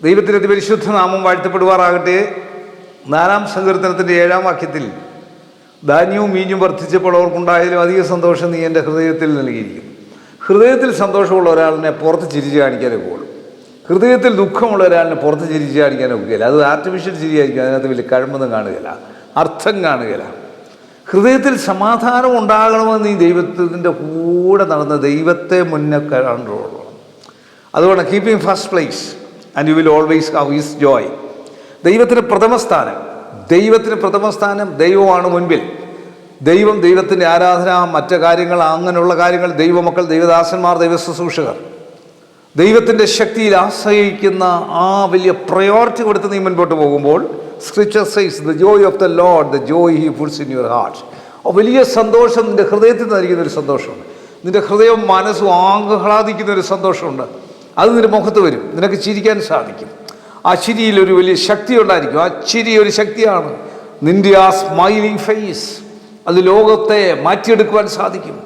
ദൈവത്തിന്റെ പരിശുദ്ധ നാമം വാഴ്ത്തപ്പെടുവാറാകട്ടെ നാലാം സങ്കീർത്തനത്തിന്റെ ഏഴാം വാക്യത്തിൽ ധാന്യവും മീഞ്ഞും വർദ്ധിച്ചപ്പോൾ അവർക്കുണ്ടായാലും അധിക സന്തോഷം നീ എന്റെ ഹൃദയത്തിൽ നൽകിയിരിക്കും ഹൃദയത്തിൽ സന്തോഷമുള്ള ഒരാളിനെ പുറത്ത് ചിരിച്ച് കാണിക്കാനേ പോകുള്ളൂ ഹൃദയത്തിൽ ദുഃഖമുള്ള ഒരാളിനെ പുറത്ത് ചിരിച്ച് കാണിക്കാനേ ഒക്കുകയില്ല. അത് ആർട്ടിഫിഷ്യൽ ചിരിയായിരിക്കും അതിനകത്ത് വലിയ കഴമ്പൊന്നും കാണുകയില്ല അർത്ഥം കാണുകയില്ല. ഹൃദയത്തിൽ സമാധാനം ഉണ്ടാകണമെന്ന് നീ ദൈവത്തിന്റെ കൂടെ നടന്ന ദൈവത്തെ മുന്നേ കണ്ടുള്ളൂ അതുകൊണ്ട് keeping first place and you will always have his joy ദൈവത്തിന് പ്രഥമ സ്ഥാനം. ദൈവത്തിന് പ്രഥമ സ്ഥാനം ദൈവമാണ് മുൻപിൽ. ദൈവം ദൈവത്തിന്റെ ആരാധന മറ്റ് കാര്യങ്ങൾ അങ്ങനെയുള്ള കാര്യങ്ങൾ ദൈവമക്കൾ ദൈവദാസന്മാർ ദൈവ ശുശ്രൂഷകർ ദൈവത്തിന്റെ ശക്തിയിൽ ആശ്രയിക്കുന്ന ആ വലിയ പ്രയോറിറ്റി കൊടുത്ത് നീ മുൻപോട്ട് പോകുമ്പോൾ scripture says the joy of the Lord the joy he fills in your heart വലിയ സന്തോഷം നിന്റെ ഹൃദയത്തിൽ നൽകുന്ന ഒരു സന്തോഷമുണ്ട്. നിന്റെ ഹൃദയവും മനസ്സും ആഹ്ലാദിക്കുന്ന ഒരു സന്തോഷമുണ്ട്. അത് നിന്റെ മുഖത്ത് വരും. നിനക്ക് ചിരിക്കാൻ സാധിക്കും. ആ ചിരിയിൽ ഒരു വലിയ ശക്തി ഉണ്ടായിരിക്കും ആ ചിരി ഒരു ശക്തിയാണ്. നിന്റെ ആ സ്മൈലിംഗ് ഫേസ് അത് ലോകത്തെ മാറ്റിയെടുക്കുവാൻ സാധിക്കും.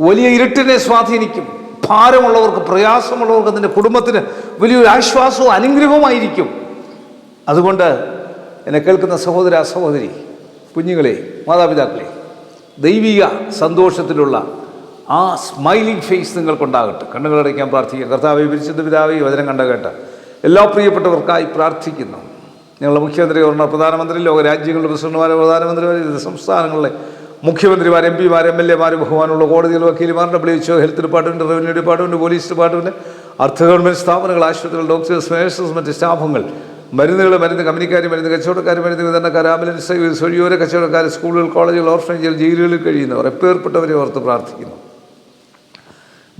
വലിയ ഇരുട്ടിനെ സ്വാധീനിക്കും. ഭാരമുള്ളവർക്ക് പ്രയാസമുള്ളവർക്ക് നിന്റെ കുടുംബത്തിന് വലിയൊരു ആശ്വാസവും അനുഗ്രഹവുമായിരിക്കും. അതുകൊണ്ട് എന്നെ കേൾക്കുന്ന സഹോദര സഹോദരി കുഞ്ഞുങ്ങളെ മാതാപിതാക്കളെ ദൈവിക സന്തോഷത്തിലുള്ള ആ സ്മൈലിംഗ് ഫേസ് നിങ്ങൾക്കുണ്ടാകട്ടെ. കണ്ണുകളടയ്ക്കാൻ പ്രാർത്ഥിക്കുക. കർത്താവ് വിരിച്ചത് പിതാവ് ഈ വചനം കണ്ട കേട്ട എല്ലാ പ്രിയപ്പെട്ടവർക്കായി പ്രാർത്ഥിക്കുന്നു. ഞങ്ങളുടെ മുഖ്യമന്ത്രി ഗവർണർ പ്രധാനമന്ത്രി ലോകരാജ്യങ്ങളുടെ പ്രസിഡന്റുമാരെ പ്രധാനമന്ത്രിമാർ വിവിധ സംസ്ഥാനങ്ങളിലെ മുഖ്യമന്ത്രിമാർ എം പിമാർ എം എൽ എമാർ ബഹുമാനുള്ള കോടതികൾ വക്കീലുമാർ W H O health department revenue department police department അർദ്ധ ഗവൺമെന്റ് സ്ഥാപനങ്ങൾ ആശുപത്രികൾ ഡോക്ടേഴ്സ് നേഴ്സസ് മറ്റ് സ്റ്റാഫുകൾ മരുന്നുകൾ മരുന്ന് കമ്പനിക്കാർ മരുന്ന് കച്ചവടക്കാർ മരുന്ന് വിതരണക്കാർ ആംബുലൻസ് സർവീസ് കച്ചവടക്കാർ സ്കൂളുകൾ കോളേജുകൾ ഓർഫനേജുകൾ ജയിലുകളിൽ കഴിയുന്നവർ എപ്പേർപ്പെട്ടവരെ ഓർത്ത് പ്രാർത്ഥിക്കുന്നു.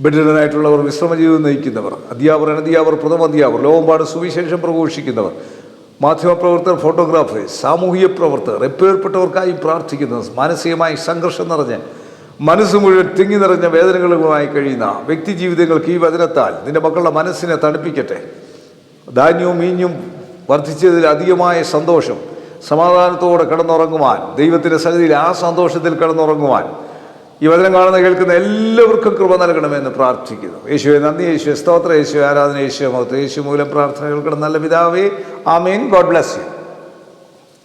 ബെഡിഡനായിട്ടുള്ളവർ വിശ്രമജീവിതം നയിക്കുന്നവർ അധ്യാപകർ അനധ്യാപകർ പ്രഥമ അധ്യാപകർ ലോകമ്പാട് സുവിശേഷം പ്രഘോഷിക്കുന്നവർ മാധ്യമപ്രവർത്തകർ ഫോട്ടോഗ്രാഫർ സാമൂഹിക പ്രവർത്തകർ എപ്പേർപ്പെട്ടവർക്കായി പ്രാർത്ഥിക്കുന്നത് മാനസികമായി സംഘർഷം നിറഞ്ഞ് മനസ്സ് മുഴുവൻ തിങ്ങി നിറഞ്ഞ വേദനകളുമായി കഴിയുന്ന വ്യക്തി ജീവിതങ്ങൾക്ക് ഈ വചനത്താൽ നിന്റെ മക്കളുടെ മനസ്സിനെ തണുപ്പിക്കട്ടെ. ധാന്യവും മീഞ്ഞും വർദ്ധിച്ചതിൽ അധികമായ സന്തോഷം സമാധാനത്തോടെ കിടന്നുറങ്ങുവാൻ ദൈവത്തിന്റെ സന്നിധിയിൽ ആ സന്തോഷത്തിൽ കിടന്നുറങ്ങുവാൻ ഈ വചനം കാണുന്ന കേൾക്കുന്ന എല്ലാവർക്കും കൃപ നൽകണമെന്ന് പ്രാർത്ഥിക്കുന്നു. യേശുവെ നന്ദി യേശു സ്തോത്ര യേശു ആരാധന യേശു മൗത്ത് യേശു മൂലം പ്രാർത്ഥന കേൾക്കണം നല്ല പിതാവേ. ആ മീൻ ഗോഡ് ബ്ലസ് യു.